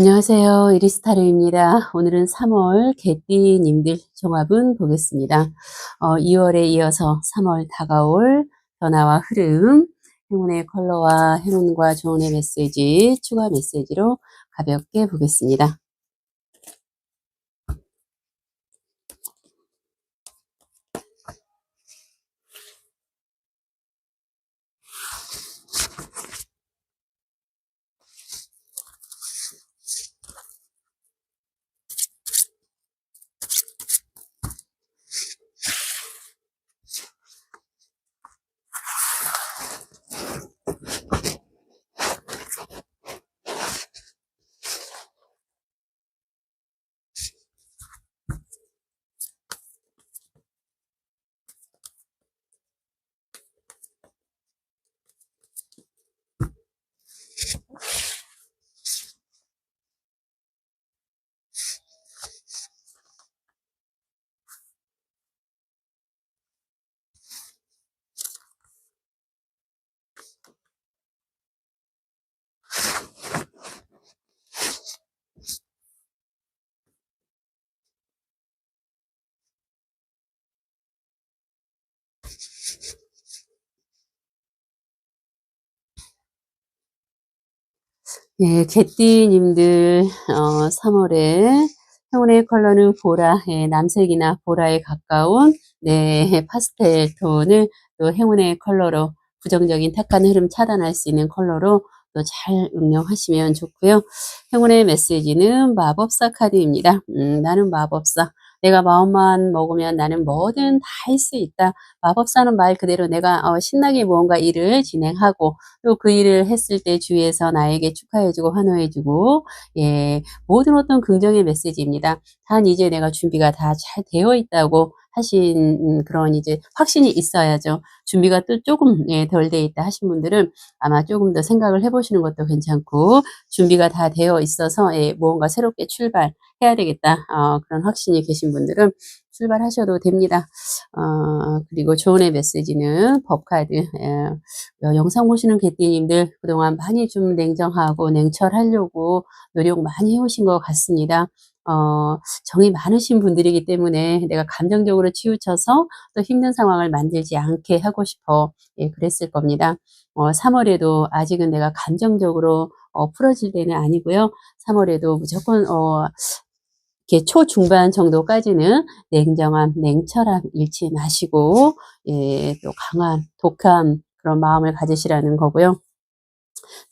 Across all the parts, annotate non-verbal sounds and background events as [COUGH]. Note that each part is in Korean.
안녕하세요. 이리스타르입니다. 오늘은 3월 개띠님들 종합은 보겠습니다. 어, 2월에 이어서 3월 다가올 변화와 흐름, 행운의 컬러와 행운과 조언의 메시지, 추가 메시지로 가볍게 보겠습니다. 예, 개띠님들, 어, 3월에 행운의 컬러는 보라, 예, 남색이나 보라에 가까운, 네, 파스텔 톤을 또 행운의 컬러로 부정적인 탁한 흐름 차단할 수 있는 컬러로 또 잘 응용하시면 좋고요. 행운의 메시지는 마법사 카드입니다. 음, 나는 마법사. 내가 마음만 먹으면 나는 뭐든 다 할 수 있다. 마법사는 말 그대로 내가 어, 신나게 무언가 일을 진행하고 또 그 일을 했을 때 주위에서 나에게 축하해주고 환호해주고 예 모든 어떤 긍정의 메시지입니다. 단 이제 내가 준비가 다 잘 되어 있다고 하신 그런 이제 확신이 있어야죠. 준비가 또 조금 예, 덜돼 있다 하신 분들은 아마 조금 더 생각을 해보시는 것도 괜찮고 준비가 다 되어 있어서 예, 무언가 새롭게 출발해야 되겠다 어, 그런 확신이 계신 분들은 출발하셔도 됩니다. 어, 그리고 조언의 메시지는 법카드 예, 영상 보시는 개띠님들 그동안 많이 좀 냉정하고 냉철하려고 노력 많이 해오신 것 같습니다. 어, 정이 많으신 분들이기 때문에 내가 감정적으로 치우쳐서 또 힘든 상황을 만들지 않게 하고 싶어 예, 그랬을 겁니다. 어, 3월에도 아직은 내가 감정적으로 어, 풀어질 때는 아니고요. 3월에도 무조건 어, 이렇게 초중반 정도까지는 냉정함, 냉철함 잃지 마시고 예, 또 강한 독한 그런 마음을 가지시라는 거고요.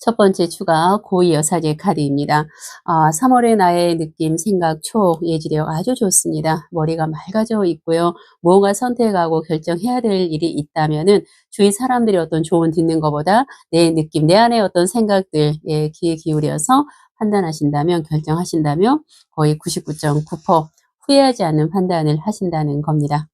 첫 번째 추가 고위 여사제 카드입니다. 아, 3월의 나의 느낌, 생각, 촉, 예지력 아주 좋습니다. 머리가 맑아져 있고요. 무언가 선택하고 결정해야 될 일이 있다면은 주위 사람들이 어떤 조언 듣는 것보다 내 느낌, 내 안에 어떤 생각들 예, 귀에 기울여서 판단하신다면 결정하신다면 거의 99.9% 후회하지 않는 판단을 하신다는 겁니다.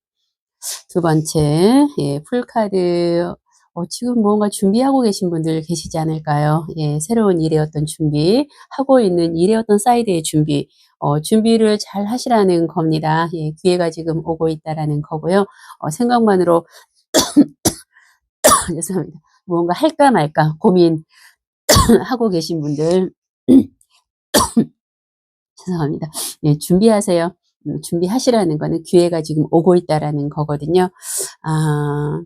두 번째, 예, 풀카드 어, 지금 무언가 준비하고 계신 분들 계시지 않을까요? 예, 새로운 일의 어떤 준비, 하고 있는 일의 어떤 사이드의 준비, 어, 준비를 잘 하시라는 겁니다. 예, 기회가 지금 오고 있다라는 거고요. 어, 생각만으로 [COUGHS] 죄송합니다. 무언가 할까 말까 고민 하고 [COUGHS] 계신 분들 [COUGHS] 죄송합니다. 예, 준비하세요. 음, 준비하시라는 거는 기회가 지금 오고 있다라는 거거든요. 아,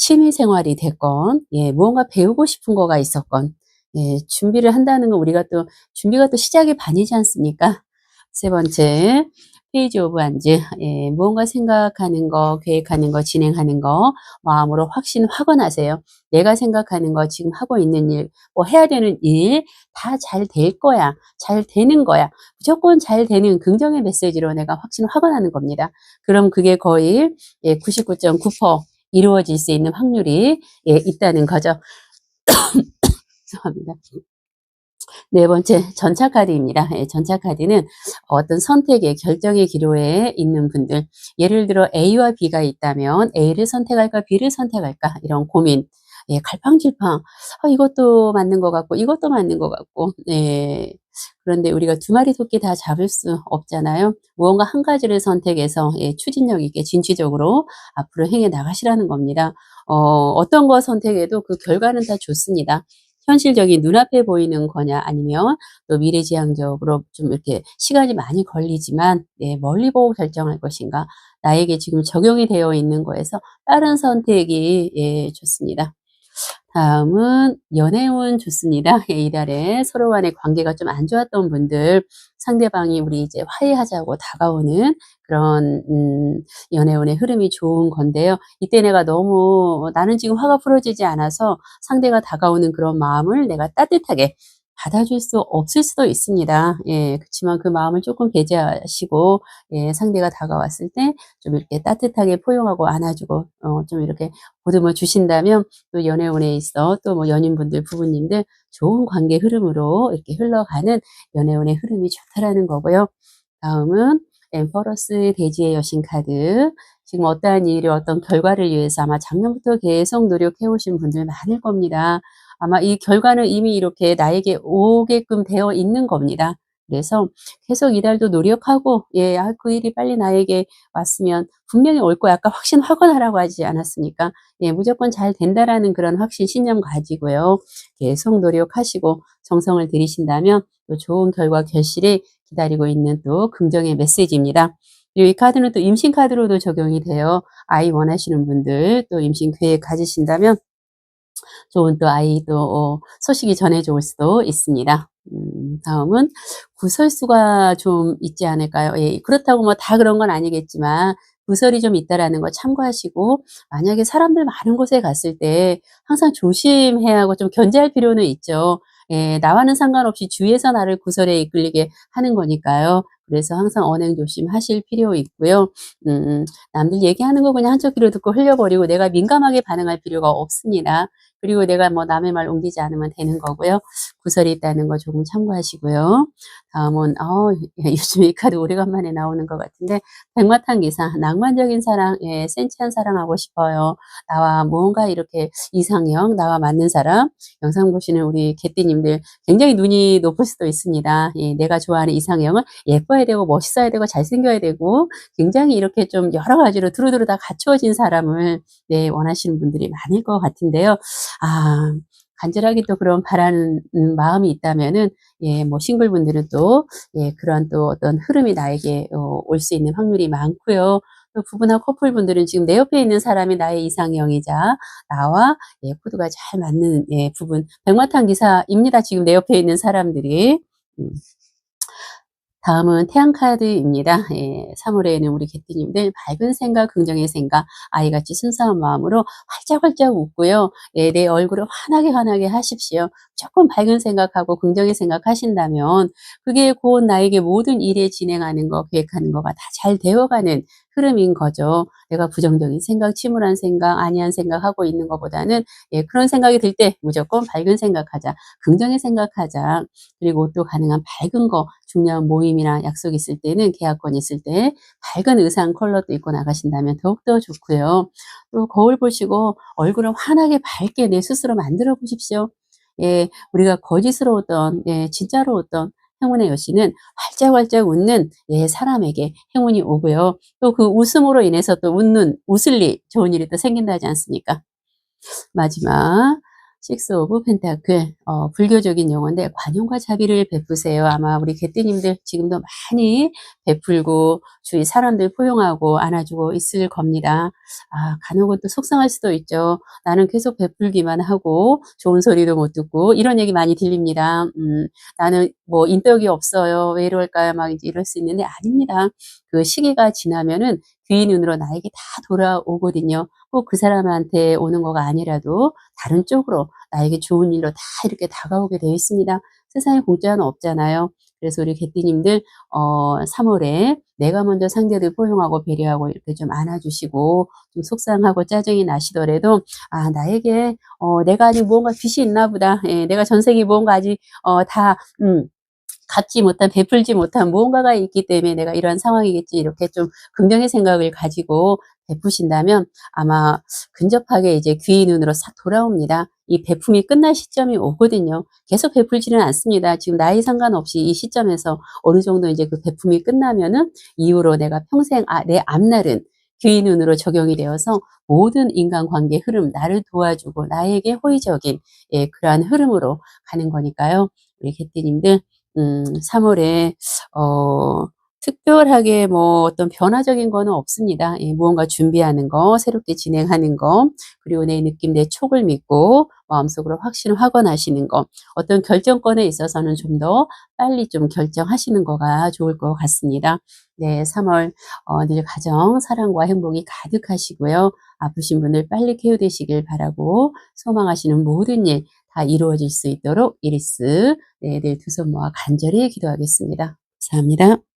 취미 생활이 됐건, 예, 무언가 배우고 싶은 거가 있었건, 예, 준비를 한다는 건 우리가 또, 준비가 또 시작이 반이지 않습니까? 세 번째, 페이지 오브 안즈, 예, 무언가 생각하는 거, 계획하는 거, 진행하는 거, 마음으로 확신 확언하세요. 내가 생각하는 거, 지금 하고 있는 일, 뭐 해야 되는 일, 다 잘 될 거야. 잘 되는 거야. 무조건 잘 되는 긍정의 메시지로 내가 확신 확언하는 겁니다. 그럼 그게 거의 예, 99.9% 이루어질 수 있는 확률이 예, 있다는 거죠. [COUGHS] 죄송합니다. 네 번째 전차 카드입니다. 예, 전차 카드는 어떤 선택의 결정의 기로에 있는 분들 예를 들어 A와 B가 있다면 A를 선택할까 B를 선택할까 이런 고민 예, 갈팡질팡 아, 이것도 맞는 것 같고 이것도 맞는 것 같고 예, 그런데 우리가 두 마리 토끼 다 잡을 수 없잖아요. 무언가 한 가지를 선택해서 예, 추진력 있게 진취적으로 앞으로 행해 나가시라는 겁니다. 어, 어떤 거 선택해도 그 결과는 다 좋습니다. 현실적인 눈앞에 보이는 거냐 아니면 또 미래지향적으로 좀 이렇게 시간이 많이 걸리지만 네, 멀리 보고 결정할 것인가 나에게 지금 적용이 되어 있는 거에서 빠른 선택이 예, 좋습니다. 다음은 연애운 좋습니다. [LAUGHS] 예, 이달에 서로 간의 관계가 좀 안 좋았던 분들, 상대방이 우리 이제 화해하자고 다가오는 그런 음, 연애운의 흐름이 좋은 건데요. 이때 내가 너무 나는 지금 화가 풀어지지 않아서 상대가 다가오는 그런 마음을 내가 따뜻하게 받아줄 수 없을 수도 있습니다. 예, 그렇지만 그 마음을 조금 배제하시고 예, 상대가 다가왔을 때 좀 이렇게 따뜻하게 포용하고 안아주고 어, 좀 이렇게 보듬어 주신다면 또 연애운에 있어 또 뭐 연인분들 부부님들 좋은 관계 흐름으로 이렇게 흘러가는 연애운의 흐름이 좋다라는 거고요. 다음은 엠퍼러스 대지의 여신 카드. 지금 어떠한 일을 어떤 결과를 위해서 아마 작년부터 계속 노력해 오신 분들 많을 겁니다. 아마 이 결과는 이미 이렇게 나에게 오게끔 되어 있는 겁니다. 그래서 계속 이달도 노력하고 예, 아, 그 일이 빨리 나에게 왔으면 분명히 올 거야. 아까 확신 확언하라고 하지 않았습니까? 예, 무조건 잘 된다라는 그런 확신 신념 가지고요. 계속 노력하시고 정성을 들이신다면 또 좋은 결과 결실이 기다리고 있는 또 긍정의 메시지입니다. 그리고 이 카드는 또 임신 카드로도 적용이 돼요. 아이 원하시는 분들 또 임신 계획 가지신다면 좋은 또 아이 또 어, 소식이 전해져 올 수도 있습니다. 음, 다음은 구설수가 좀 있지 않을까요? 예, 그렇다고 뭐 다 그런 건 아니겠지만 구설이 좀 있다라는 거 참고하시고 만약에 사람들 많은 곳에 갔을 때 항상 조심해야 하고 좀 견제할 필요는 있죠. 예, 나와는 상관없이 주위에서 나를 구설에 이끌리게 하는 거니까요. 그래서 항상 언행 조심하실 필요 있고요. 음, 남들 얘기하는 거 그냥 한쪽 귀로 듣고 흘려버리고 내가 민감하게 반응할 필요가 없습니다. 그리고 내가 뭐 남의 말 옮기지 않으면 되는 거고요. 구설이 있다는 거 조금 참고하시고요. 다음은 어, [LAUGHS] 요즘 이 카드 오래간만에 나오는 것 같은데 백마탄 기사 낭만적인 사랑, 예, 센치한 사랑하고 싶어요. 나와 무언가 이렇게 이상형, 나와 맞는 사람 영상 보시는 우리 개띠님들 굉장히 눈이 높을 수도 있습니다. 예, 내가 좋아하는 이상형은 예뻐야 되고 멋있어야 되고 잘생겨야 되고 굉장히 이렇게 좀 여러 가지로 두루두루 다 갖추어진 사람을 네, 원하시는 분들이 많을 것 같은데요. 아, 간절하게 또 그런 바라는 마음이 있다면은, 예, 뭐, 싱글분들은 또, 예, 그런 또 어떤 흐름이 나에게 어, 올 수 있는 확률이 많고요. 또 부부나 커플분들은 지금 내 옆에 있는 사람이 나의 이상형이자 나와 예, 코드가 잘 맞는 예, 부분. 백마탄 기사입니다. 지금 내 옆에 있는 사람들이. 음. 다음은 태양카드입니다. 예, 3월에는 우리 개띠님들 밝은 생각, 긍정의 생각, 아이같이 순수한 마음으로 활짝활짝 웃고요. 예, 내 얼굴을 환하게 환하게 하십시오. 조금 밝은 생각하고 긍정의 생각 하신다면 그게 곧 나에게 모든 일에 진행하는 거, 계획하는 거가 다 잘 되어가는 흐름인 거죠. 내가 부정적인 생각, 침울한 생각, 아니한 생각 하고 있는 것보다는 예, 그런 생각이 들 때 무조건 밝은 생각하자. 긍정의 생각하자. 그리고 또 가능한 밝은 거, 중요한 모임이나 약속 있을 때는 계약권 있을 때 밝은 의상 컬러도 입고 나가신다면 더욱더 좋고요. 또 거울 보시고 얼굴을 환하게 밝게 내 스스로 만들어 보십시오. 예, 우리가 거짓으로웠던 예, 진짜로웠던 행운의 여신은 활짝활짝 웃는 예, 사람에게 행운이 오고요. 또 그 웃음으로 인해서 또 웃는, 웃을 일, 좋은 일이 또 생긴다 하지 않습니까? 마지막, 식스 오브 펜타클 어, 불교적인 용어인데 관용과 자비를 베푸세요. 아마 우리 개띠님들 지금도 많이 베풀고 주위 사람들 포용하고 안아주고 있을 겁니다. 아 간혹은 또 속상할 수도 있죠. 나는 계속 베풀기만 하고 좋은 소리도 못 듣고 이런 얘기 많이 들립니다. 음, 나는 뭐 인덕이 없어요. 왜 이럴까요? 막 이럴 수 있는데 아닙니다. 그 시기가 지나면은 귀 눈으로 나에게 다 돌아오거든요. 꼭 그 사람한테 오는 거가 아니라도 다른 쪽으로 나에게 좋은 일로 다 이렇게 다가오게 되어 있습니다. 세상에 공짜는 없잖아요. 그래서 우리 개띠님들 어 3월에 내가 먼저 상대들 포용하고 배려하고 이렇게 좀 안아주시고 좀 속상하고 짜증이 나시더라도 아 나에게 어 내가 아직 무언가 빚이 있나 보다. 예, 내가 전생에 무언가 아직 어다 음, 갖지 못한 베풀지 못한 무언가가 있기 때문에 내가 이러한 상황이겠지 이렇게 좀 긍정의 생각을 가지고 베푸신다면 아마 근접하게 이제 귀 눈으로 싹 돌아옵니다. 이 베품이 끝날 시점이 오거든요. 계속 베풀지는 않습니다. 지금 나이 상관없이 이 시점에서 어느 정도 이제 그 베품이 끝나면은 이후로 내가 평생 아, 내 앞날은 귀인 운으로 적용이 되어서 모든 인간관계 흐름, 나를 도와주고 나에게 호의적인 예, 그러한 흐름으로 가는 거니까요. 우리 개띠님들 음, 3월에 어, 특별하게 뭐 어떤 변화적인 거는 없습니다. 예, 무언가 준비하는 거, 새롭게 진행하는 거, 그리고 내 느낌, 내 촉을 믿고 마음속으로 확신을 확언하시는 거, 어떤 결정권에 있어서는 좀 더 빨리 좀 결정하시는 거가 좋을 것 같습니다. 네, 3월 어, 늘 가정, 사랑과 행복이 가득하시고요. 아프신 분들 빨리 쾌유되시길 바라고 소망하시는 모든 일 다 이루어질 수 있도록 이리스 네, 늘 두 손 모아 간절히 기도하겠습니다. 감사합니다.